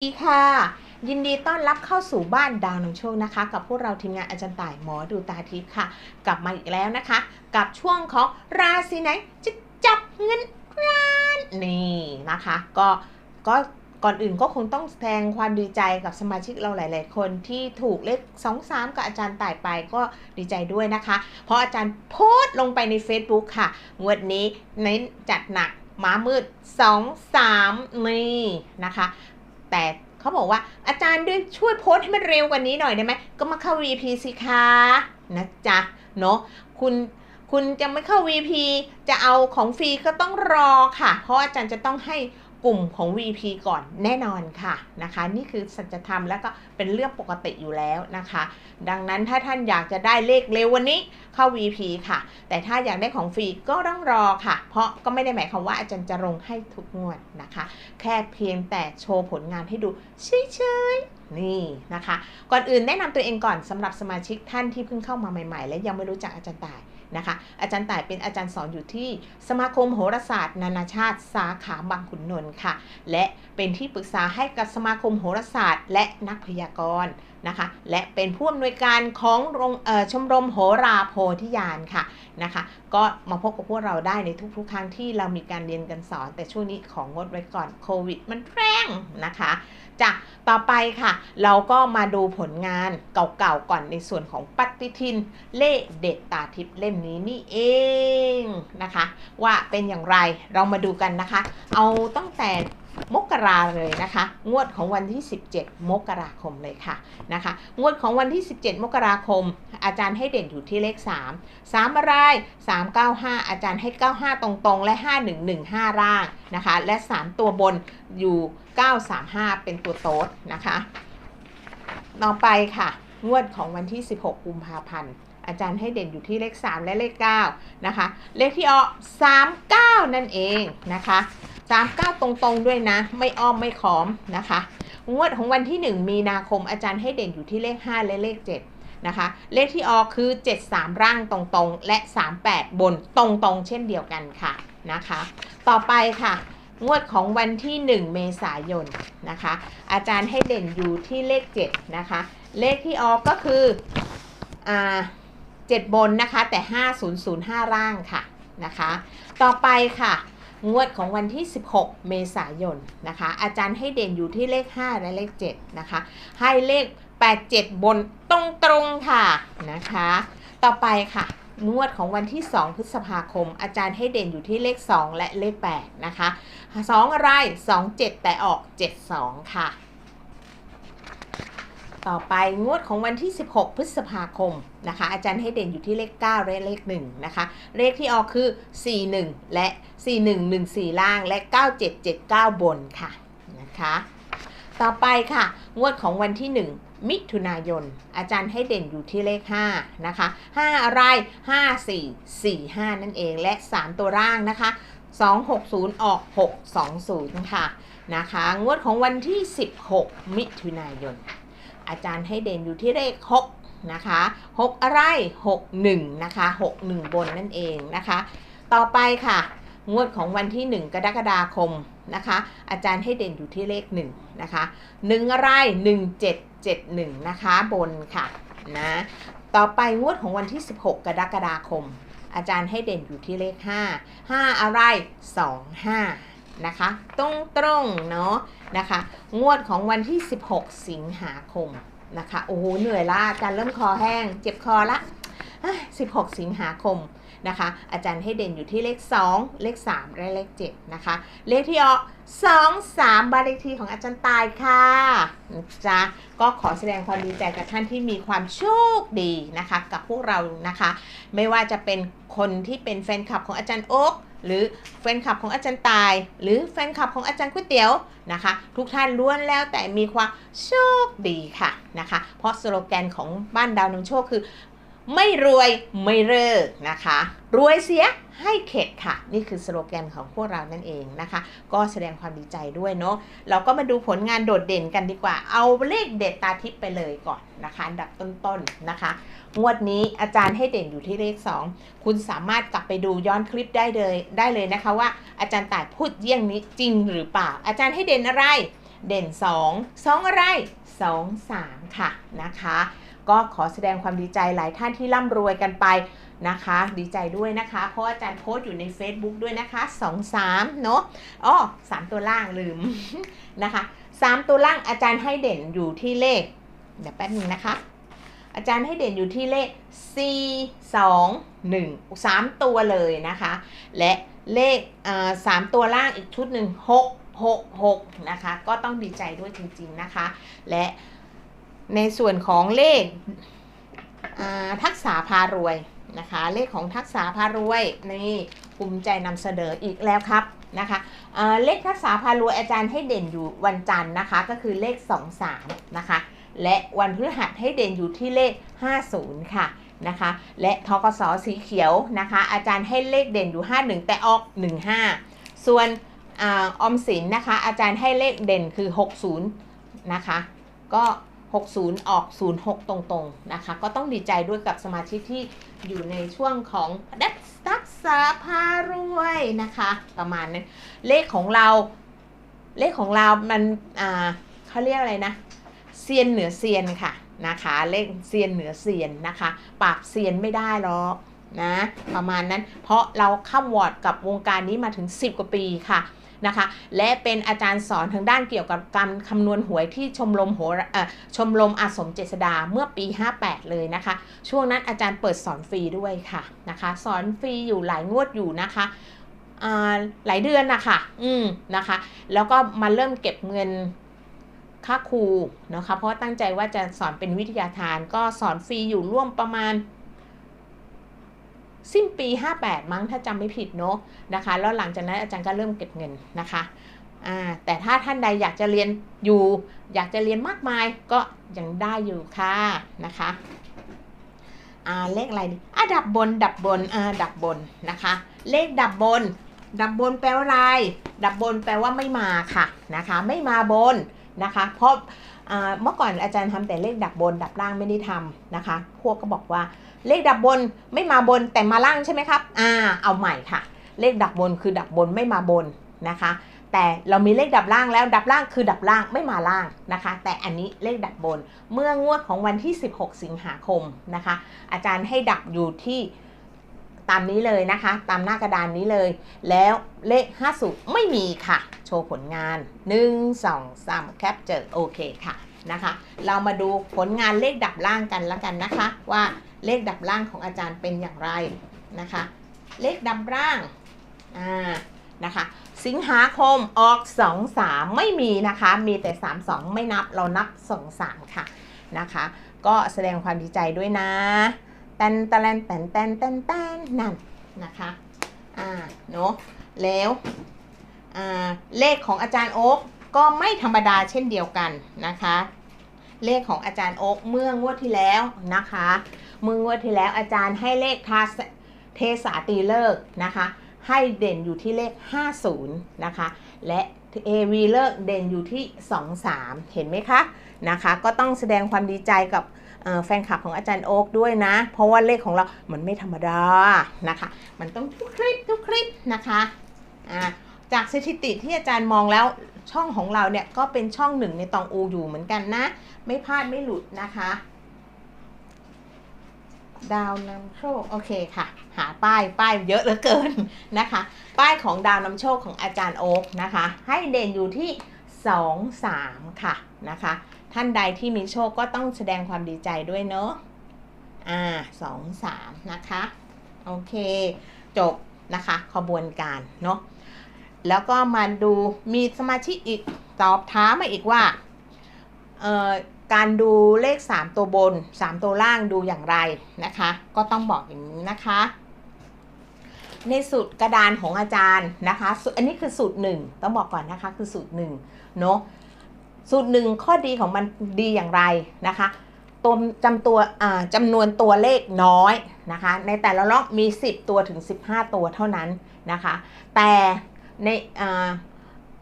สวัสดีค่ะ ยินดีต้อนรับเข้าสู่บ้านดาวนำโชคนะคะ กับพวกเราทีมงานอาจารย์ต่ายหมอดูตาทิพย์ค่ะ กลับมาอีกแล้วนะคะ กับช่วงของราศีไหนจะจับเงินล้านนี่นะคะ ก็ก็ก่อนอื่นก็คงต้องแสดงความดีใจกับสมาชิกเราหลาย ๆ คนที่ถูกเลข2 3กับอาจารย์ต่ายไปก็ดีใจด้วยนะคะ เพราะอาจารย์โพสต์ลงไปใน Facebook ค่ะ งวดนี้เน้นจัดหนักม้ามืด 2 3 นี่นะคะ แต่เขาบอกว่าอาจารย์ด้วยช่วยโพสต์ให้มันเร็วกว่านี้หน่อยได้ไหมก็มาเข้า VP สิคะนะจ๊ะเนาะคุณคุณจะไม่เข้า VP จะเอาของฟรีก็ต้องรอค่ะ เพราะอาจารย์จะต้องให้ กลุ่มของ VP ก่อนแน่นอนค่ะนะคะ นี่คือสัจธรรมแล้วก็เป็นเรื่องปกติอยู่แล้วนะคะ ดังนั้นถ้าท่านอยากจะได้เลขเร็ววันนี้เข้า VP ค่ะ แต่ถ้าอยากได้ของฟรีก็ต้องรอค่ะ เพราะก็ไม่ได้หมายความว่าอาจารย์จะลงให้ทุกงวดนะคะ แค่เพียงแต่โชว์ผลงานให้ดูเฉยๆนี่นะคะ ก่อนอื่นแนะนำตัวเองก่อนสำหรับสมาชิกท่านที่เพิ่งเข้ามาใหม่ ๆ และยังไม่รู้จักอาจารย์ต่าย นะคะ อาจารย์ต่ายเป็นอาจารย์สอนอยู่ที่สมาคมโหราศาสตร์ นานาชาติสาขาบางขุนนนท์ค่ะ และเป็นที่ปรึกษาให้กับสมาคมโหราศาสตร์ และนักพยากรณ์ นะคะ และเป็นผู้อำนวยการของรงชมรมโหราโพธิญาณค่ะนะคะ ก็มาพบกับพวกเราได้ในทุกๆ ครั้งที่เรามีการเรียนกันสอน แต่ช่วงนี้ของงดไว้ก่อนโควิดมันแรงนะคะจ้ะต่อไปค่ะ เราก็มาดูผลงานเก่าๆก่อนในส่วนของปฏิทินเล่เด็ดตาทิพย์เล่มนี้นี่เองนะคะ ว่าเป็นอย่างไรเรามาดูกันนะคะ เอาตั้งแต่ กราเลยนะคะ งวดของวันที่ 17 มกราคมเลยค่ะนะคะ งวดของวันที่ 17 มกราคม อาจารย์ให้เด่นอยู่ที่เลข 3 3อะไร 395 อาจารย์ให้ 95 ตรงๆ และ 5115 ร่างนะคะ และ 3 ตัวบนอยู่ 935 เป็นตัวโต๊ดนะคะ ต่อไปค่ะ งวดของวันที่ 16 กุมภาพันธ์อาจารย์ให้เด่นอยู่ที่เลข 3 และเลข9นะคะ เลขที่ออก39 นั่นเองนะคะ 39 ตรงๆด้วยนะ ไม่อ้อมไม่ขอมนะคะ งวดของวันที่ 1 มีนาคมอาจารย์ให้เด่นอยู่ที่เลข 5 และเลข 7 นะคะ เลขที่ออกคือ 73 ร่างตรงๆ และ 38 บนตรงๆ เช่นเดียวกันค่ะนะคะ ต่อไปค่ะ งวดของวันที่ 1 เมษายนนะคะ อาจารย์ให้เด่นอยู่ที่เลข 7 นะคะ เลขที่ออกก็คืออ่า7บนนะคะแต่ 5005 ร่างค่ะนะคะ ต่อไปค่ะ งวดของวันที่ 16 เมษายนนะคะ อาจารย์ให้เด่นอยู่ที่เลข 5 และเลข 7 นะคะ ให้เลข 87 บนตรงตรงค่ะนะคะ ต่อไปค่ะ งวดของวันที่ 2 พฤษภาคม อาจารย์ให้เด่นอยู่ที่เลข 2 และเลข 8 นะคะ 2 อะไร 2 7 แต่ออก 72 ค่ะ ต่อไปงวดของวันที่ 16 พฤษภาคมนะคะ อาจารย์ให้เด่นอยู่ที่เลข 9 และเลข 1 นะคะ เลขที่ออกคือ 41 และ 4114 ล่างและ 9779 บนค่ะนะคะ ต่อไปค่ะ งวดของวันที่ 1 มิถุนายน อาจารย์ให้เด่นอยู่ที่เลข 5 นะคะ 5 อะไร 5 4 4 5 นั่นเองและ 3 ตัวร่างนะคะ260 ออก 620 ค่ะนะคะ งวดของวันที่ 16 มิถุนายน อาจารย์ให้เด่นอยู่ที่เลข 6 นะคะ 6 อะไร 61 นะคะ 61 บนนั่นเองนะคะ ต่อไปค่ะ งวดของวันที่ 1 กรกฎาคมนะคะ อาจารย์ให้เด่นอยู่ที่เลข 1 นะคะ 1 อะไร 1771 นะคะ บนค่ะนะต่อไปงวดของวันที่ 16 กรกฎาคม อาจารย์ให้เด่นอยู่ที่เลข 5 5 อะไร 25 นะคะ ตรงตรงเนาะนะคะ งวดของวันที่ 16 สิงหาคมนะคะ โอ้โห เหนื่อยละอาจารย์เริ่มคอแห้ง เจ็บคอละ16 สิงหาคมนะคะ อาจารย์ให้เด่นอยู่ที่เลข 2 เลข 3 และเลข 7 นะคะ เลขที่ออก2 3 บานเลขที่ของอาจารย์ตายค่ะจ๊ะก็ขอแสดงความดีใจกับท่านที่มีความโชคดีนะคะ กับพวกเรานะคะ ไม่ว่าจะเป็นคนที่เป็นแฟนคลับของอาจารย์โอ๊ก หรือแฟนคลับของอาจารย์ตาย หรือแฟนคลับของอาจารย์ก๋วยเตี๋ยวนะคะ ทุกท่านล้วนแล้วแต่มีความโชคดีค่ะนะคะ เพราะสโลแกนของบ้านดาวนำโชคคือ ไม่รวยไม่เลิกนะคะ รวยเสีย ให้เข็ดค่ะ นี่คือสโลแกนของพวกเรานั่นเองนะคะ ก็แสดงความดีใจด้วยเนาะเราก็มาดูผลงานโดดเด่นกันดีกว่า เอาเลขเด็ดตาทิพย์ไปเลยก่อนนะคะอันดับต้นๆนะคะงวดนี้อาจารย์ให้เด่นอยู่ที่เลข 2 คุณสามารถกลับไปดูย้อนคลิปได้เลยได้เลยนะคะว่าอาจารย์ต่ายพูดเยี่ยงนี้จริงหรือเปล่า อาจารย์ให้เด่นอะไร เด่น 2 2 อะไร 2 3 ค่ะนะคะ ก็ขอแสดงความดีใจหลายท่านที่ร่ำรวยกันไปนะคะ ดีใจด้วยนะคะ เพราะอาจารย์โพสต์อยู่ใน Facebook ด้วยนะคะ 2 3 เนาะอ๋อ3 ตัวล่างลืมนะคะ 3 ตัวล่างอาจารย์ให้เด่นอยู่ที่เลข เดี๋ยวแป๊บนึงนะคะ อาจารย์ให้เด่นอยู่ที่เลข 4 2 1 3 ตัวเลยนะคะ และเลขสามตัวล่างอีกชุดหนึ่ง6 6 6 นะคะ ก็ต้องดีใจด้วยจริงๆนะคะ และในส่วนของเลขทักษะพารวยนะคะ เลขของทักษะพารวยนี่ภูมิใจนำเสนออีกแล้วครับนะคะเลขทักษะพารวยอาจารย์ให้เด่นอยู่วันจันทร์นะคะ ก็คือเลข 2 3 นะคะ และวันพฤหัสให้เด่นอยู่ที่เลข 50 ค่ะนะคะ และทกสสีเขียวนะคะ อาจารย์ให้เลขเด่นอยู่ 51 แต่ออก 15 ส่วน อออมสินนะคะ อาจารย์ให้เลขเด่นคือ 60 นะคะ ก็ 60 ออก 06 ตรงๆ นะคะ ก็ต้องดีใจด้วยกับสมาชิกที่อยู่ในช่วงของดักทักษาพารวยนะคะ ประมาณนั้น เลขของเรา เลขของเรา มัน อ่าเขาเรียกอะไรนะเซียนเหนือเซียนค่ะนะคะ เลขเซียนเหนือเซียนนะคะ ปราบเซียนไม่ได้หรอกนะประมาณนั้นเพราะเราข้ามวอร์ดกับวงการนี้มาถึง 10 กว่าปีค่ะ นะคะ และเป็นอาจารย์สอนทางด้านเกี่ยวกับการคำนวณหวยที่ชมรมโหราเอ่อชมรมอาสมเจษดาเมื่อปี 58 เลยนะคะ ช่วงนั้นอาจารย์เปิดสอนฟรีด้วยค่ะนะคะ สอนฟรีอยู่หลายงวดอยู่นะคะหลายเดือนนะคะอืมนะคะ แล้วก็มาเริ่มเก็บเงินค่าครูนะคะ เพราะตั้งใจว่าจะสอนเป็นวิทยาทาน ก็สอนฟรีอยู่ร่วมประมาณ สิ้นปี 58 มั้งถ้าจำไม่ผิดเนาะนะคะ แล้วหลังจากนั้นอาจารย์ก็เริ่มเก็บเงินนะคะแต่ถ้าท่านใดอยากจะเรียนอยู่ อยากจะเรียนมากมายก็ยังได้อยู่ค่ะนะคะอาเลขอะไรดีอะดับบนดับบนอ่าดับบนนะคะ เลขดับบน ดับบนแปลว่าอะไร ดับบนแปลว่าไม่มาค่ะนะคะ ไม่มาบนนะคะ เพราะเมื่อก่อนอาจารย์ทำแต่เลขดับบน ดับล่างไม่ได้ทำนะคะ พวกก็บอกว่า เลขดับบนไม่มาบนแต่มาล่างใช่ไหมครับ อ่า เอาใหม่ค่ะ เลขดับบนคือดับบนไม่มาบนนะคะ แต่เรามีเลขดับล่างแล้วดับล่างคือดับล่างไม่มาล่างนะคะ แต่อันนี้เลขดับบนเมื่องวดของวันที่ 16 สิงหาคมนะคะ อาจารย์ให้ดับอยู่ที่ตามนี้เลยนะคะ ตามหน้ากระดานนี้เลย แล้วเลข50ไม่มีค่ะ โชว์ผลงาน 1 2 3แคปเจอร์โอเคค่ะนะคะ เรามาดูผลงานเลขดับล่างกันแล้วกันนะคะว่า เลขดับล่างของอาจารย์เป็นอย่างไรนะคะ เลขดับล่างอ่านะคะสิงหาคมออก 2 3 ไม่มีนะคะ มีแต่ 3 2 ไม่นับเรานับ 2 3 ค่ะนะคะ ก็แสดงความดีใจด้วยนะแตนตะแลนแตนแตนแตนแตนนั่นนะคะอ่าเนาะแล้วอ่าเลขของอาจารย์โอ๊กก็ไม่ธรรมดาเช่นเดียวกันนะคะ เลขของอาจารย์โอ๊กเมื่องวดที่แล้วนะคะ เมื่องวดที่แล้วอาจารย์ให้เลขทาเทสาตีเลิกนะคะ ให้เด่นอยู่ที่เลข 50 นะคะ และเอวีเลิกเด่นอยู่ที่ 23 เห็นไหมคะนะคะ ก็ต้องแสดงความดีใจกับแฟนคลับของอาจารย์โอ๊กด้วยนะ เพราะว่าเลขของเรา มันไม่ธรรมดานะคะ มันต้องทุกคลิปทุกคลิปนะคะอ่าจากสถิติที่อาจารย์มองแล้วช่องของเราเนี่ยก็เป็นช่องหนึ่งในตองอูอยู่เหมือนกันนะ ไม่พลาดไม่หลุดนะคะ ดาวนำโชค โอเคค่ะ หาป้ายป้ายเยอะเหลือเกินนะคะ ป้ายของดาวนำโชคของอาจารย์โอ๊กนะคะ ให้เด่นอยู่ที่ 2 3 ค่ะนะคะ ท่านใดที่มีโชคก็ต้องแสดงความดีใจด้วยเนาะอ่าสองสามนะคะ โอเค จบนะคะ ขบวนการเนาะแล้วก็มาดูมีสมาชิกอีกตอบท้ามมาอีกว่าเอ่อ การดูเลข 3 ตัวบน 3 ตัวล่างดูอย่างไรนะคะ ก็ต้องบอกอย่างนี้นะคะ ในสูตรกระดานของอาจารย์นะคะสูตรอันนี้คือสูตรหนึ่งต้องบอกก่อนนะคะคือสูตรหนึ่งเนาะสูตรหนึ่งข้อดีของมันดีอย่างไรนะคะตัวจำตัวอ่าจำนวนตัวเลขน้อยนะคะ ในแต่ละล็อกมี 10 ตัวถึง 15 ตัวเท่านั้นนะคะ แต่ในอ่า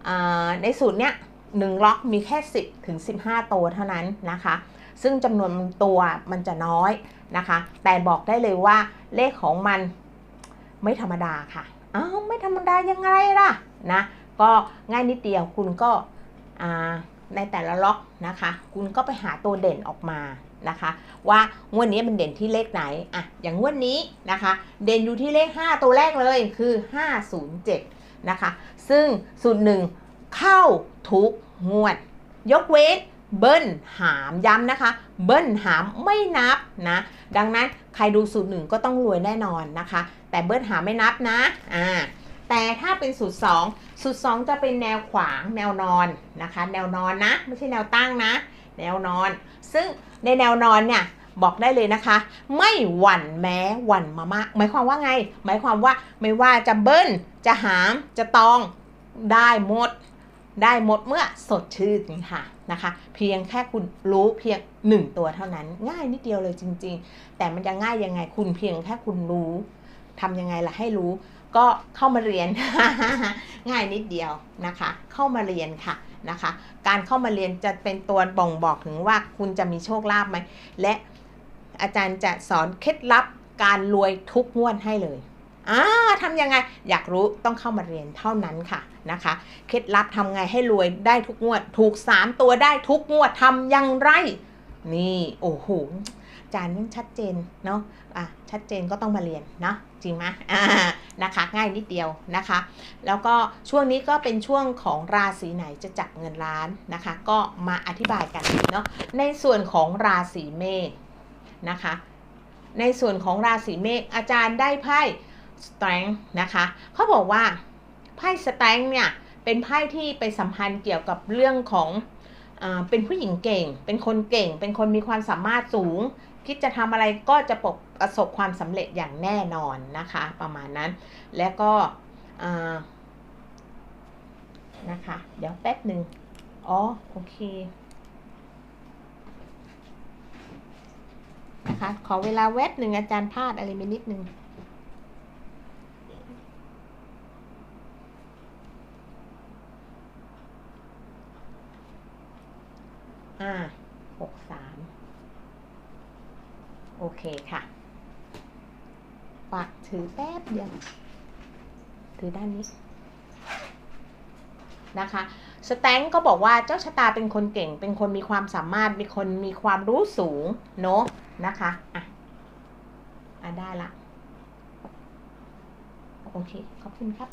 อ่าในสูตรเนี้ย หนึ่งล็อกมีแค่ 10 ถึง 15 ตัวเท่านั้นนะคะ ซึ่งจำนวนตัวมันจะน้อยนะคะ แต่บอกได้เลยว่าเลขของมันไม่ธรรมดาค่ะอ้าวไม่ธรรมดายังไงล่ะนะก็ง่ายนิดเดียวคุณก็ในแต่ละล็อกนะคะ คุณก็ไปหาตัวเด่นออกมานะคะ ว่างวดนี้มันเด่นที่เลขไหนอะอย่างงวดนี้นะคะ เด่นอยู่ที่เลข 5 ตัวแรกเลยคือ 507นะคะ ซึ่งสูตรหนึ่ง เข้าทุกงวด ยกเว้นเบิ้ลหามย้ำนะคะ เบิ้ลหามไม่นับนะ ดังนั้นใครดูสูตรหนึ่งก็ต้องรวยแน่นอนนะคะ แต่เบิ้ลหามไม่นับนะอ่าแต่ถ้าเป็นสูตร2สูตร2จะเป็นแนวขวางแนวนอนนะคะ แนวนอนนะ ไม่ใช่แนวตั้งนะ แนวนอน ซึ่งในแนวนอนเนี่ยบอกได้เลยนะคะ ไม่หวั่นแม้หวั่นมามากหมายความว่าไง หมายความว่าไม่ว่าจะเบิ้ลจะหามจะตองได้หมด ได้หมดเมื่อสดชื่นค่ะนะคะ เพียงแค่คุณรู้เพียงหนึ่งตัวเท่านั้น ง่ายนิดเดียวเลยจริง ๆ แต่มันจะง่ายยังไงคุณเพียงแค่คุณรู้ทำยังไงล่ะให้รู้ ก็เข้ามาเรียน ง่ายนิดเดียวนะคะ เข้ามาเรียนค่ะนะคะ การเข้ามาเรียนจะเป็นตัวบ่งบอกถึงว่าคุณจะมีโชคลาภไหมและอาจารย์จะสอนเคล็ดลับการรวยทุกงวดให้เลย อ่าทำยังไง อยากรู้ต้องเข้ามาเรียนเท่านั้นค่ะนะคะ เคล็ดลับทำไงให้รวยได้ทุกงวด ถูก 3 ตัวได้ทุกงวดทำอย่างไร นี่โอ้โหอาจารย์นี่ชัดเจนเนาะอะชัดเจนก็ต้องมาเรียนเนาะจริงไหมอ่านะคะ ง่ายนิดเดียวนะคะ แล้วก็ช่วงนี้ก็เป็นช่วงของราศีไหนจะจับเงินล้านนะคะ ก็มาอธิบายกันเนาะในส่วนของราศีเมษนะคะ ในส่วนของราศีเมษอาจารย์ได้ไพ่ strength นะคะเขาบอกว่าไพ่ strength เนี่ยเป็นไพ่ที่ไปสัมพันธ์เกี่ยวกับเรื่องของอเป็นผู้หญิงเก่ง เป็นคนเก่ง เป็นคนมีความสามารถสูง คิดจะทำอะไรก็จะประสบความสำเร็จอย่างแน่นอนนะคะ ประมาณนั้น แล้วก็นะคะ เดี๋ยวแป๊บหนึ่งอ๋อ โอเคนะคะ ขอเวลาแวบหนึ่งอาจารย์พลาดอะไรไปนิดนึง อ่าหกสามโอเคค่ะฝากถือแป๊บเดียว ถือด้านนี้นะคะสแตงก็บอกว่าเจ้าชะตาเป็นคนเก่ง เป็นคนมีความสามารถมีคนมีความรู้สูงเนอะนะคะ อะ อะได้ละ โอเค ขอบคุณครับ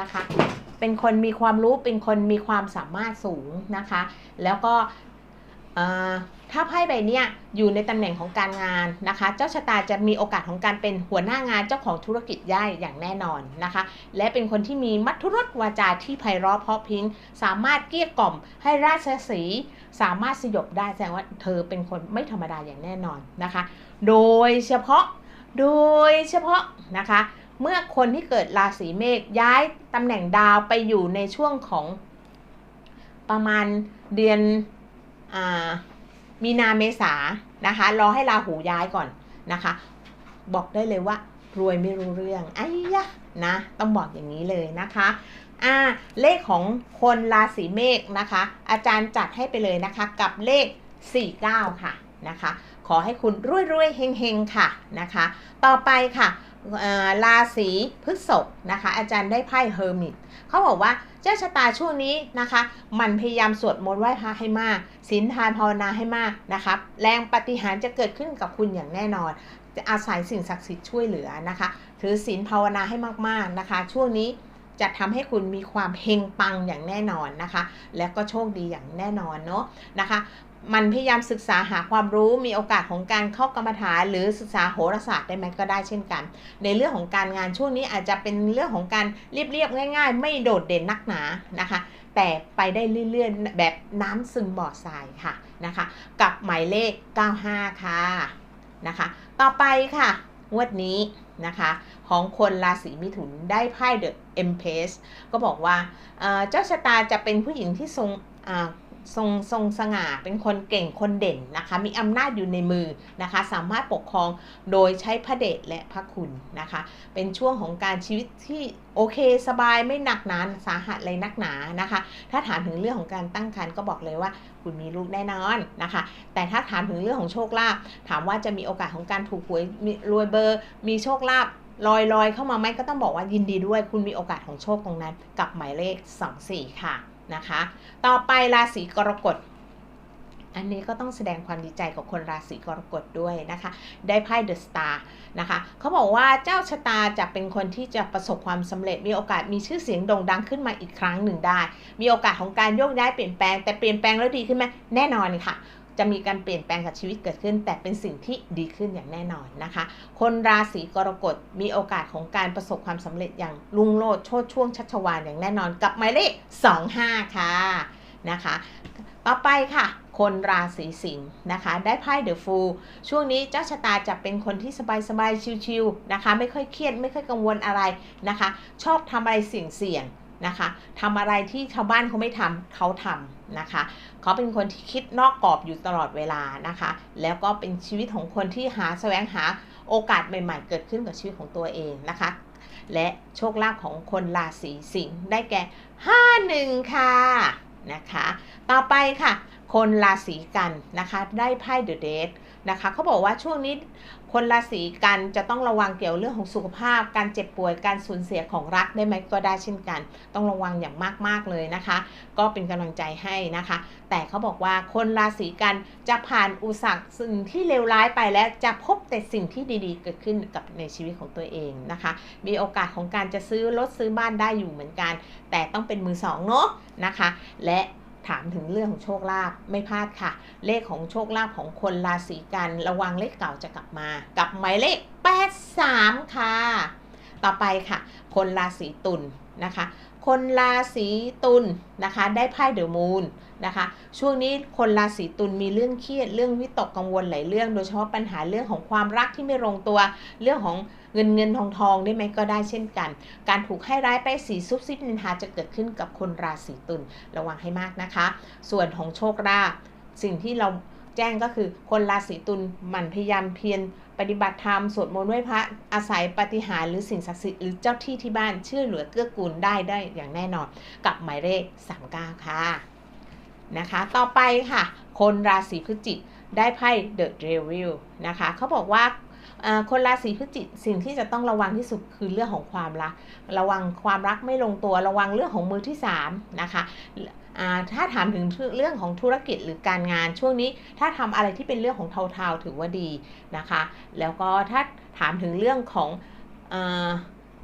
นะคะ เป็นคนมีความรู้ เป็นคนมีความสามารถสูงนะคะ แล้วก็ ถ้าไพ่ใบนี้อยู่ในตำแหน่งของการงานนะคะ เจ้าชะตาจะมีโอกาสของการเป็นหัวหน้างานเจ้าของธุรกิจย่ายอย่างแน่นอนนะคะ และเป็นคนที่มีมัทุรสวาจาที่ไพเราะเพาะพิ้งสามารถเกลี้ยกล่อมให้ราชสีสามารถสยบได้แสดงว่าเธอเป็นคนไม่ธรรมดาอย่างแน่นอนนะคะ โดยเฉพาะโดยเฉพาะนะคะ เมื่อคนที่เกิดราศีเมษย้ายตำแหน่งดาวไปอยู่ในช่วงของประมาณเดือน มีนาเมษานะคะรอให้ราหูย้ายก่อนนะคะ บอกได้เลยว่ารวยไม่รู้เรื่องไอ้ยะนะต้องบอกอย่างนี้เลยนะคะอ่าเลขของคนราศีเมษนะคะ อาจารย์จัดให้ไปเลยนะคะกับเลข 49 ค่ะนะคะ ขอให้คุณรวยๆเฮงๆค่ะนะคะ ต่อไปค่ะ ราศีพฤษภนะคะ อาจารย์ได้ไพ่เฮอร์มิตเขาบอกว่าเจ้าชะตาช่วงนี้นะคะ มันพยายามสวดมนต์ไหว้พระให้มากศีลทานภาวนาให้มากนะครับ แรงปฏิหารจะเกิดขึ้นกับคุณอย่างแน่นอน จะอาศัยสิ่งศักดิ์สิทธิ์ช่วยเหลือนะคะ ถือศีลภาวนาให้มากๆนะคะ ช่วงนี้จะทำให้คุณมีความเฮงปังอย่างแน่นอนนะคะ และก็โชคดีอย่างแน่นอนเนาะนะคะ มันพยายามศึกษาหาความรู้มีโอกาสของการเข้ากรรมฐานหรือศึกษาโหราศาสตร์ได้ไหมก็ได้เช่นกัน ในเรื่องของการงานช่วงนี้อาจจะเป็นเรื่องของการเรียบๆง่าย ๆ ไม่โดดเด่นนักหนานะคะ แต่ไปได้เรื่อยๆแบบน้ำซึมบ่อทรายค่ะนะคะ กับหมายเลข 95 ค่ะนะคะ ต่อไปค่ะงวดนี้นะคะของคนราศีมิถุนได้ไพ่เดอะเอ็มเพสก็บอกว่าเจ้าชะตาจะเป็นผู้หญิงที่ทรง ทรงทรงสง่าเป็นคนเก่งคนเด่นนะคะ มีอำนาจอยู่ในมือนะคะ สามารถปกครองโดยใช้พระเดชและพระคุณนะคะ เป็นช่วงของการชีวิตที่โอเคสบายไม่หนักหนาสาหัสเลยนักหนานะคะ ถ้าถามถึงเรื่องของการตั้งครรภ์ก็บอกเลยว่าคุณมีลูกแน่นอนนะคะ แต่ถ้าถามถึงเรื่องของโชคลาภถามว่าจะมีโอกาสของการถูกหวยรวยเบอร์ มีโชคลาภลอยๆ เข้ามาไหมก็ต้องบอกว่ายินดีด้วย คุณมีโอกาสของโชคตรงนั้น กับหมายเลข 24 ค่ะ นะคะ ต่อไปราศีกรกฎอันนี้ก็ต้องแสดงความดีใจกับคนราศีกรกฎด้วยนะคะ ได้ไพ่เดอะสตาร์นะคะเขาบอกว่าเจ้าชะตาจะเป็นคนที่จะประสบความสำเร็จ มีโอกาสมีชื่อเสียงโด่งดังขึ้นมาอีกครั้งหนึ่งได้ มีโอกาสของการโยกย้ายเปลี่ยนแปลงแต่เปลี่ยนแปลงแล้วดีขึ้นไหมแน่นอนค่ะ จะมีการเปลี่ยนแปลงกับชีวิตเกิดขึ้น แต่เป็นสิ่งที่ดีขึ้นอย่างแน่นอนนะคะ คนราศีกรกฎมีโอกาสของการประสบความสำเร็จอย่างรุ่งโรจน์โชดช่วงชัชวานอย่างแน่นอนกับหมายเลข25 ค่ะนะคะต่อไปค่ะ คนราศีสิงห์นะคะ ได้ไพ่เดอะฟูลช่วงนี้เจ้าชะตาจะเป็นคนที่สบายๆชิลๆนะคะ ไม่ค่อยเครียดไม่ค่อยกังวลอะไรนะคะ ชอบทำอะไรเสี่ยงๆ นะคะทำอะไรที่ชาวบ้านเขาไม่ทำเขาทำนะคะเขาเป็นคนที่คิดนอกกรอบอยู่ตลอดเวลานะคะ แล้วก็เป็นชีวิตของคนที่หาแสวงหาโอกาสใหม่ ๆ เกิดขึ้นกับชีวิตของตัวเองนะคะ และโชคลาภของคนราศีสิงห์ได้แก่ 51 ค่ะนะคะ ต่อไปค่ะ คนราศีกันนะคะ ได้ไพ่เดอะเดทนะคะเขาบอกว่าช่วงนี้ คนราศีกันจะต้องระวังเกี่ยวเรื่องของสุขภาพ การเจ็บป่วยการสูญเสียของรักได้ไหมก็ได้เช่นกัน ต้องระวังอย่างมากๆเลยนะคะ ก็เป็นกำลังใจให้นะคะ แต่เขาบอกว่าคนราศีกันจะผ่านอุปสรรคสิ่งที่เลวร้ายไปแล้วจะพบแต่สิ่งที่ดีๆ เกิดขึ้นกับในชีวิตของตัวเองนะคะ มีโอกาสของการจะซื้อรถซื้อบ้านได้อยู่เหมือนกัน แต่ต้องเป็นมือสองเนาะนะคะ และ ถามถึงเรื่องของโชคลาภไม่พลาดค่ะ เลขของโชคลาภของคนราศีกัน ระวังเลขเก่าจะกลับมา กับหมายเลข 83 ค่ะ ต่อไปค่ะ คนราศีตุลนะคะ คนราศีตุลนะคะ ได้ไพ่เดอะมูน นะคะ ช่วงนี้คนราศีตุลมีเรื่องเครียดเรื่องวิตกกังวลหลายเรื่อง โดยเฉพาะปัญหาเรื่องของความรักที่ไม่ลงตัว เรื่องของเงินเงินทองทองได้ไหมก็ได้เช่นกัน การถูกให้ร้ายไปสีซุบซิบนินทาจะเกิดขึ้นกับคนราศีตุลระวังให้มากนะคะ ส่วนของโชคลาภสิ่งที่เราแจ้งก็คือคนราศีตุลหมั่นพยายามเพียรปฏิบัติธรรมสวดมนต์ไหว้พระอาศัยปฏิหารหรือสิ่งศักดิ์สิทธิ์หรือเจ้าที่ที่บ้านช่วยเหลือเกื้อกูลได้ได้อย่างแน่นอน กับหมายเลข 39 ค่ะ นะคะ ต่อไปค่ะ คนราศีพฤศจิกได้ไพ่ The Devil นะคะเขาบอกว่าคนราศีพฤศจิกสิ่งที่จะต้องระวังที่สุดคือเรื่องของความรัก ระวังความรักไม่ลงตัวระวังเรื่องของมือที่สามนะคะถ้าถามถึงเรื่องของธุรกิจหรือการงานช่วงนี้ ถ้าทำอะไรที่เป็นเรื่องของเทาๆถือว่าดีนะคะ แล้วก็ถ้าถามถึงเรื่องของ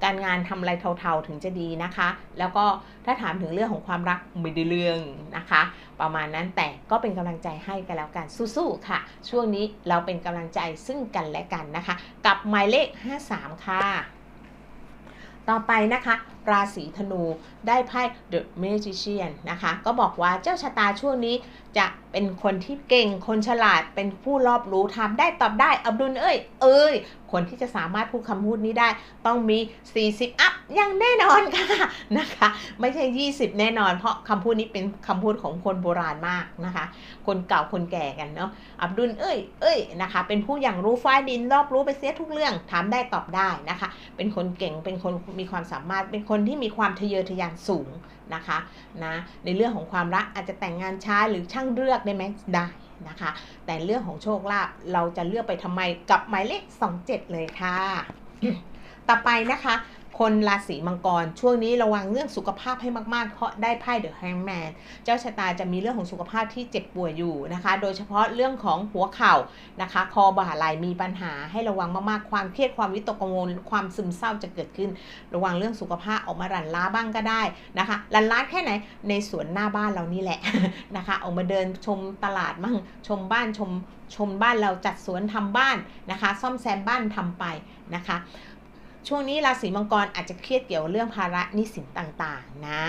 การงานทำอะไรเทาๆถึงจะดีนะคะ แล้วก็ถ้าถามถึงเรื่องของความรักไม่ได้เรื่องนะคะ ประมาณนั้นแต่ก็เป็นกำลังใจให้กันแล้วกันสู้ๆค่ะ ช่วงนี้เราเป็นกำลังใจซึ่งกันและกันนะคะ กับหมายเลข 53 ค่ะ ต่อไปนะคะราศีธนูได้ไพ่ The Magician นะคะ ก็บอกว่าเจ้าชะตาช่วงนี้จะเป็นคนที่เก่งคนฉลาดเป็นผู้รอบรู้ทำได้ตอบได้อับดุลเอ้ย เอ้ย คนที่จะสามารถพูดคำพูดนี้ได้ต้องมี 40 อัพอย่างแน่นอนค่ะนะคะ ไม่ใช่ 20 แน่นอน เพราะคำพูดนี้เป็นคำพูดของคนโบราณมากนะคะ คนเก่าคนแก่กันเนาะอับดุลเอ้ย เอ้ยนะคะ เป็นผู้อย่างรู้ฟ้าดินรอบรู้ไปเสียทุกเรื่องถามได้ตอบได้นะคะ เป็นคนเก่งเป็นคนมีความสามารถเป็นคนนที่มีความทะเยอทะยานสูงนะคะนะในเรื่องของความรักอาจจะแต่งงานช้าหรือช่างเลือกได้ไหมได้นะคะ แต่เรื่องของโชคลาภเราจะเลือกไปทำไมกับหมายเลข 27 เลยค่ะ ต่อไปนะคะ คนราศีมังกร ช่วงนี้ระวังเรื่องสุขภาพให้มากๆ เพราะได้ไพ่เดอะแฮงแมนเจ้าชะตาจะมีเรื่องของสุขภาพที่เจ็บป่วยอยู่นะคะ โดยเฉพาะเรื่องของหัวเข่านะคะ คอบ่าไหลมีปัญหาให้ระวังมากๆ ความเครียดความวิตกกังวลความซึมเศร้าจะเกิดขึ้น ระวังเรื่องสุขภาพออกมารันล้าบ้างก็ได้นะคะรันล้าแค่ไหนในสวนหน้าบ้านเรานี่แหละนะคะ ออกมาเดินชมตลาดมั่งชมบ้านชมชมบ้านเราจัดสวนทำบ้านนะคะ ซ่อมแซมบ้านทำไปนะคะ ช่วงนี้ราศีมังกรอาจจะเครียดเกี่ยวเรื่องภาระหนี้สินต่างๆ นะ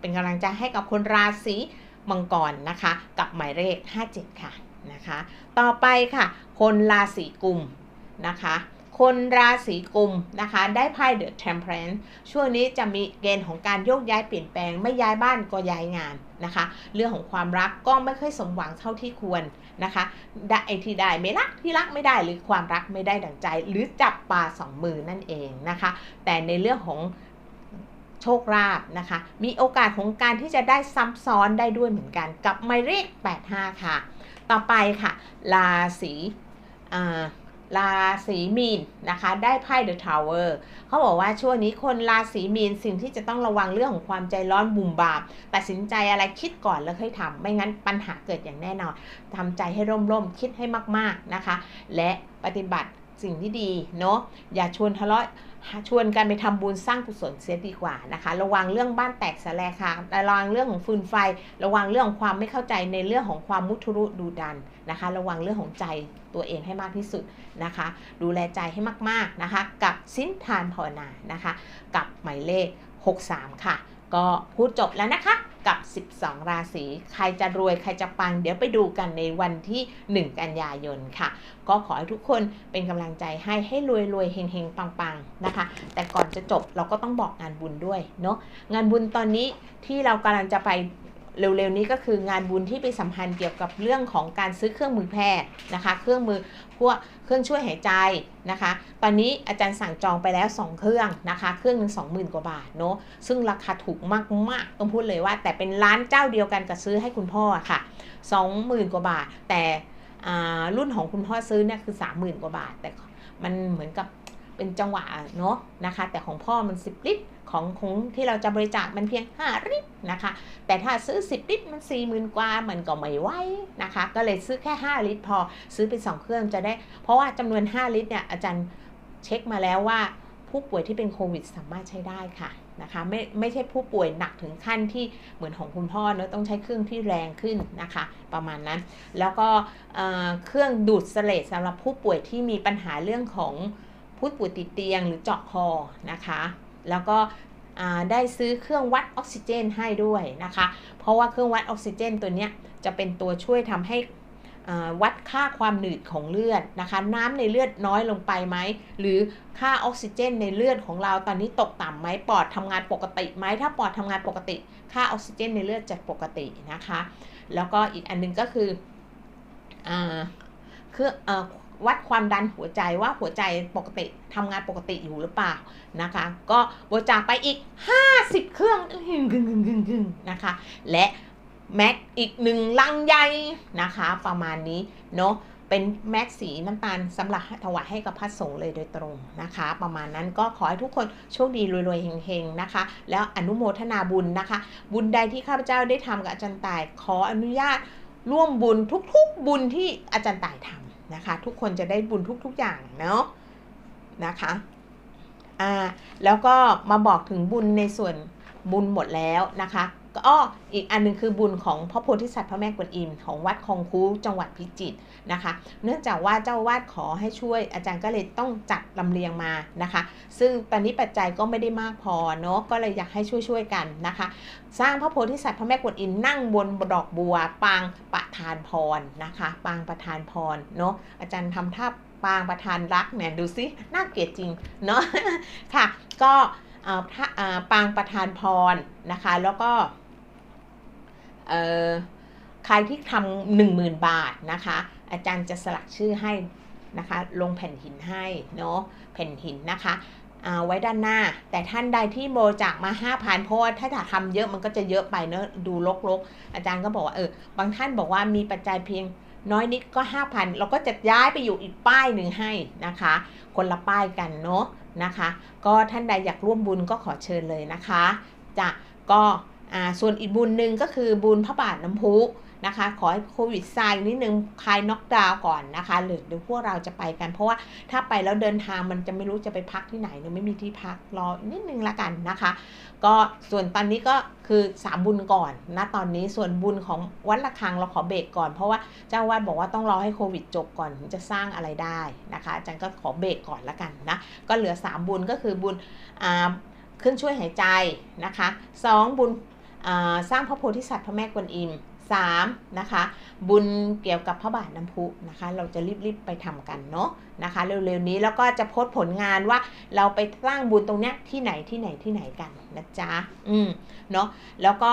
เป็นกำลังใจให้กับคนราศีมังกรนะคะ กับหมายเลข 57 ค่ะนะคะ ต่อไปค่ะ คนราศีกุมนะคะคนราศีกุมนะคะได้ไพ่เดอะเทมเพลนช่วงนี้จะมีเกณฑ์ของการโยกย้ายเปลี่ยนแปลงไม่ย้ายบ้านก็ย้ายงานนะคะ เรื่องของความรักก็ไม่ค่อยสมหวังเท่าที่ควร นะคะได้ไอที่ได้ไม่รักที่รักไม่ได้หรือความรักไม่ได้ดั่งใจ หรือจับปลาสองมือนั่นเองนะคะ แต่ในเรื่องของโชคลาภนะคะ มีโอกาสของการที่จะได้ซ้ำซ้อนได้ด้วยเหมือนกัน กับหมายเลข85 ค่ะ ต่อไปค่ะ ราศีอ่า ราศีมีนนะคะได้ไพ่ The Tower เขาบอกว่าช่วงนี้คนราศีมีนสิ่งที่จะต้องระวังเรื่องของความใจร้อนบุ่มบามตัดสินใจอะไรคิดก่อนแล้วค่อยทำไม่งั้นปัญหาเกิดอย่างแน่นอนทำใจให้ร่มๆคิดให้มากๆนะคะ และปฏิบัติสิ่งที่ดีเนาะอย่าชวนทะเลาะ ชวนกันไปทำบุญสร้างกุศลเสียดีกว่านะคะ ระวังเรื่องบ้านแตกสลค่ะระวังเรื่องของฟืนไฟ ระวังเรื่องของความไม่เข้าใจในเรื่องของความมุทุรุดูดันนะคะ ระวังเรื่องของใจตัวเองให้มากที่สุดนะคะ ดูแลใจให้มากๆนะคะ กับสิ้นทานภาวนานะคะ กับหมายเลข 63 ค่ะ ก็พูดจบแล้วนะคะ กับ 12 ราศี ใครจะรวยใครจะปัง เดี๋ยวไปดูกันในวันที่ 1 กันยายนค่ะ ก็ขอให้ทุกคนเป็นกำลังใจให้ให้รวยรวยเฮงเฮงปังปังนะคะ แต่ก่อนจะจบเราก็ต้องบอกงานบุญด้วยเนาะงานบุญตอนนี้ที่เรากำลังจะไป เร็วๆนี้ก็คืองานบุญที่ไปสัมพันธ์เกี่ยวกับเรื่องของการซื้อเครื่องมือแพทย์นะคะ เครื่องมือพวกเครื่องช่วยหายใจนะคะ ตอนนี้อาจารย์สั่งจองไปแล้ว 2 เครื่องนะคะ เครื่องหนึ่ง20,000กว่าบาทเนาะซึ่งราคาถูกมากๆต้องพูดเลยว่า แต่เป็นร้านเจ้าเดียวกันกับซื้อให้คุณพ่ออะค่ะ 20,000 กว่าบาท แต่อ่ารุ่นของคุณพ่อซื้อเนี่ยคือ 30,000 กว่าบาท แต่มันเหมือนกับ เป็นจังหวะเนาะนะคะ แต่ของพ่อมัน 10 ลิตรของของที่เราจะบริจาคมันเพียง 5 ลิตรนะคะ แต่ถ้าซื้อ 10 ลิตรมัน 40,000 กว่ามันก็ไม่ไหวนะคะ ก็เลยซื้อแค่ 5 ลิตร พอซื้อเป็น2เครื่องจะได้ เพราะว่าจำนวน 5 ลิตรเนี่ยอาจารย์เช็คมาแล้วว่าผู้ป่วยที่เป็นโควิดสามารถใช้ได้ค่ะนะคะไม่ไม่ใช่ผู้ป่วยหนักถึงขั้นที่เหมือนของคุณพ่อเนอะต้องใช้เครื่องที่แรงขึ้นนะคะ ประมาณนั้น แล้วก็เอ่อเครื่องดูดเสลดสำหรับผู้ป่วยที่มีปัญหาเรื่องของ ผู้ป่วยติดเตียงหรือเจาะคอนะคะ แล้วก็ได้ซื้อเครื่องวัดออกซิเจนให้ด้วยนะคะ เพราะว่าเครื่องวัดออกซิเจนตัวนี้จะเป็นตัวช่วยทำให้วัดค่าความหนืดของเลือดนะคะ น้ำในเลือดน้อยลงไปไหม หรือค่าออกซิเจนในเลือดของเราตอนนี้ตกต่ำไหมปอดทำงานปกติไหมถ้าปอดทำงานปกติ ค่าออกซิเจนในเลือดจะปกตินะคะ แล้วก็อีกอันหนึงก็คืออเครื่องอ วัดความดันหัวใจว่าหัวใจปกติทำงานปกติอยู่หรือเปล่านะคะ ก็บริจาคไปอีก 50 เครื่องกึ่งกึ่งกึ่งกึ่งนะคะ และแม็กอีกหนึ่งลังใหญ่นะคะ ประมาณนี้เนาะเป็นแม็กสีน้ำตาลสำหรับถวายให้กับพระสงฆ์เลยโดยตรงนะคะ ประมาณนั้นก็ขอให้ทุกคนโชคดีรวยๆเฮงๆนะคะ แล้วอนุโมทนาบุญนะคะ บุญใดที่ข้าพเจ้าได้ทำกับอาจารย์ตาย ขออนุญาตร่วมบุญทุกๆบุญที่อาจารย์ตายทำ นะคะ ทุกคนจะได้บุญทุก ๆอย่างเนาะนะคะอ่าแล้วก็มาบอกถึงบุญในส่วนบุญหมดแล้วนะคะ ก็อ้ออีกอันหนึงคือบุญของพระโพธิสัตว์พระแม่กวนอิมของวัดคองคูจังหวัดพิจิตรนะคะ เนื่องจากว่าเจ้าวาดขอให้ช่วย อาจารย์ก็เลยต้องจัดลำเลียงมานะคะ ซึ่งตอนนี้ปัจจัยก็ไม่ได้มากพอเนาะก็เลยอยากให้ช่วยๆกันนะคะ สร้างพระโพธิสัตว์พระแม่กวนอิมนั่งบนดอกบัว ปางประทานพรนะคะ ปางประทานพรเนาะอาจารย์ทำท่าปางประทานรักเนี่ยดูสิน่าเกลียดจริงเนาะค่ะก็พระปางประทานพรนะคะ แล้วก็ ใครที่ทำหนึ่งหมื่นบาทนะคะ อาจารย์จะสลักชื่อให้นะคะ ลงแผ่นหินให้เนาะแผ่นหินนะคะอ่าไว้ด้านหน้า แต่ท่านใดที่โบจากมา 5,000 เพราะว่าถ้าจะทำเยอะมันก็จะเยอะไปเนอะดูลกๆ อาจารย์ก็บอกว่าเออบางท่านบอกว่ามีปัจจัยเพียงน้อยนิดก็ 5,000 เราก็จะย้ายไปอยู่อีกป้ายหนึ่งให้นะคะ คนละป้ายกันเนาะนะคะ ก็ท่านใดอยากร่วมบุญก็ขอเชิญเลยนะคะจะก็ อ่าส่วนอีกบุญหนึ่งก็คือบุญพระบาทน้ำพุนะคะ ขอให้โควิดซายนิดนึงคลายน็อกดาวก่อนนะคะหรือเดี๋ยวพวกเราจะไปกัน เพราะว่าถ้าไปแล้วเดินทางมันจะไม่รู้จะไปพักที่ไหนหรือไม่มีที่พักรอนิดนึงละกันนะคะ ก็ส่วนตอนนี้ก็คือสามบุญก่อนนะตอนนี้ส่วนบุญของวัดระฆังเราขอเบรกก่อน เพราะว่าเจ้าวาดบอกว่าต้องรอให้โควิดจบก่อนถึงจะสร้างอะไรได้นะคะอาจารย์ก็ขอเบรกก่อนละกันนะก็เหลือ 3 บุญก็คือบุญอ่าเครื่องช่วยหายใจนะคะสองบุญ สร้างพระโพธิสัตว์พระแม่กวนอิมสามนะคะ บุญเกี่ยวกับพระบาทน้ำพุนะคะ เราจะรีบๆไปทำกันเนาะนะคะ เร็วๆนี้แล้วก็จะโพสผลงานว่าเราไปสร้างบุญตรงเนี้ยที่ไหนที่ไหนที่ไหนกันนะจ๊ะอืมเนาะแล้วก็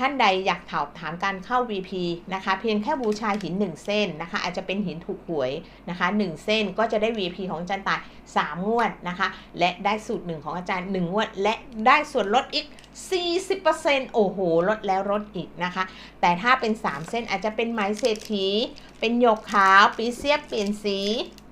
ท่านใดอยากถามถามการเข้า VP นะคะ เพียงแค่บูชาหิน 1 เส้นนะคะ อาจจะเป็นหินถูกหวยนะคะ 1 เส้นก็จะได้ VP ของอาจารย์ตาย 3 งวดนะคะ และได้สูตรหนึ่งของอาจารย์ 1 งวด และได้ส่วนลดอีก 40%โอ้โหลดแล้วลดอีกนะคะ แต่ถ้าเป็น 3 เส้นอาจจะเป็นไหมายเศรษฐี เป็นหยกขาวปีเสียบเปลี่ยนสี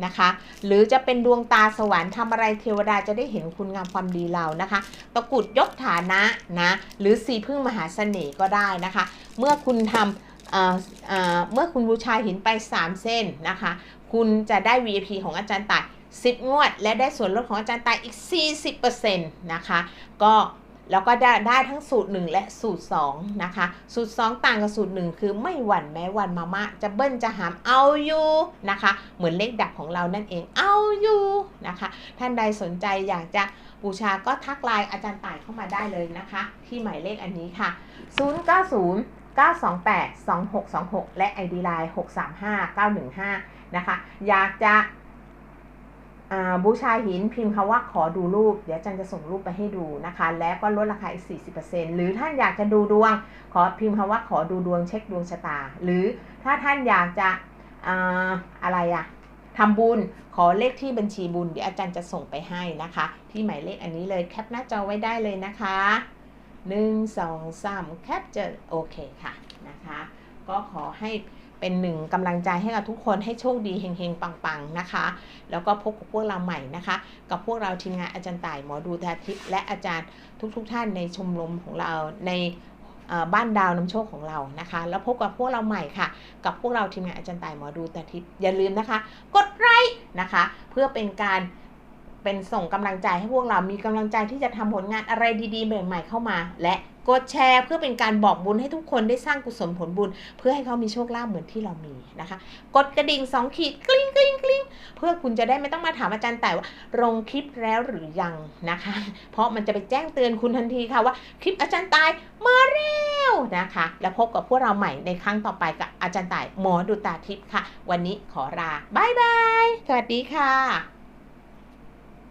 นะคะ หรือจะเป็นดวงตาสวรรค์ทำอะไรเทวดาจะได้เห็นคุณงามความดีเรานะคะ ตะกุดยกฐานะนะหรือสีพึ่งมหาเสน่ห์ก็ได้นะคะ เมื่อคุณทำเอ่อเอ่อเมื่อคุณบูชาหินไป 3 เส้นนะคะ คุณจะได้ VIP ของอาจารย์ต่าย10 งวด และได้ส่วนลดของอาจารย์ต่ายอีก 40%นะคะ ก็ แล้วก็ได้ได้ทั้งสูตร 1 และสูตร 2 นะคะ สูตร 2 ต่างกับสูตร 1 คือไม่หวั่นแม้วันมามะ จะเบิ้ลจะหามเอาอยู่นะคะ เหมือนเลขดับของเรานั่นเองเอาอยู่นะคะ ท่านใดสนใจอยากจะบูชาก็ทักไลน์อาจารย์ต่ายเข้ามาได้เลยนะคะ ที่หมายเลขอันนี้ค่ะ 090 928 2626 และ ID Line 635 915 นะคะ อยากจะ บูชาหินพิมพ์คำว่าขอดูรูป เดี๋ยวอาจันจะส่งรูปไปให้ดูนะคะ แล้วก็ลดราคาอีก 40%หรือท่านอยากจะดูดวง ขอพิมพ์คำว่าขอดูดวงเช็คดวงชะตา หรือถ้าท่านอยากจะออะไรอะทำบุญขอเลขที่บัญชีบุญเดี๋ยวอาจารย์จะส่งไปให้นะคะ ที่หมายเลขอันนี้เลยแคปหน้าจอไว้ได้เลยนะคะหนึ่งสองสามแคปเจอโอเคค่ะนะคะ ก็ขอให้ เป็นหนึ่งกำลังใจให้กับทุกคนให้โชคดีเฮงๆ ปังๆ นะคะ แล้วก็พบกับพวกเราใหม่นะคะ กับพวกเราทีมงานอาจารย์ต่ายหมอดูทาทิพย์และอาจารย์ทุกๆทท่านในชมรมของเราในบ้านดาวน้ำโชคของเรานะคะ แล้วพบกับพวกเราใหม่ค่ะ กับพวกเราทีมงานอาจารย์ต่ายหมอดูตาทิพย์อย่าลืมนะคะ กดไลค์นะคะ เพื่อเป็นการเป็นส่งกำลังใจให้พวกเรามีกำลังใจที่จะทำผลงานอะไรดีๆ ใหม่ๆเข้ามา และ กดแชร์เพื่อเป็นการบอกบุญให้ทุกคนได้สร้างกุศลผลบุญ เพื่อให้เขามีโชคลาภเหมือนที่เรามีนะคะ กดกระดิ่งสองขีดกลิ้งกลิ้งกลิ้งเพื่อคุณจะได้ไม่ต้องมาถามอาจารย์แต่ว่าลงคลิปแล้วหรือยังนะคะ เพราะมันจะไปแจ้งเตือนคุณทันทีค่ะว่าคลิปอาจารย์ตายมาแล้วนะคะ แล้วพบกับพวกเราใหม่ในครั้งต่อไปกับอาจารย์ต่ายหมอดูตาทิพย์ค่ะ วันนี้ขอลาบายบายสวัสดีค่ะ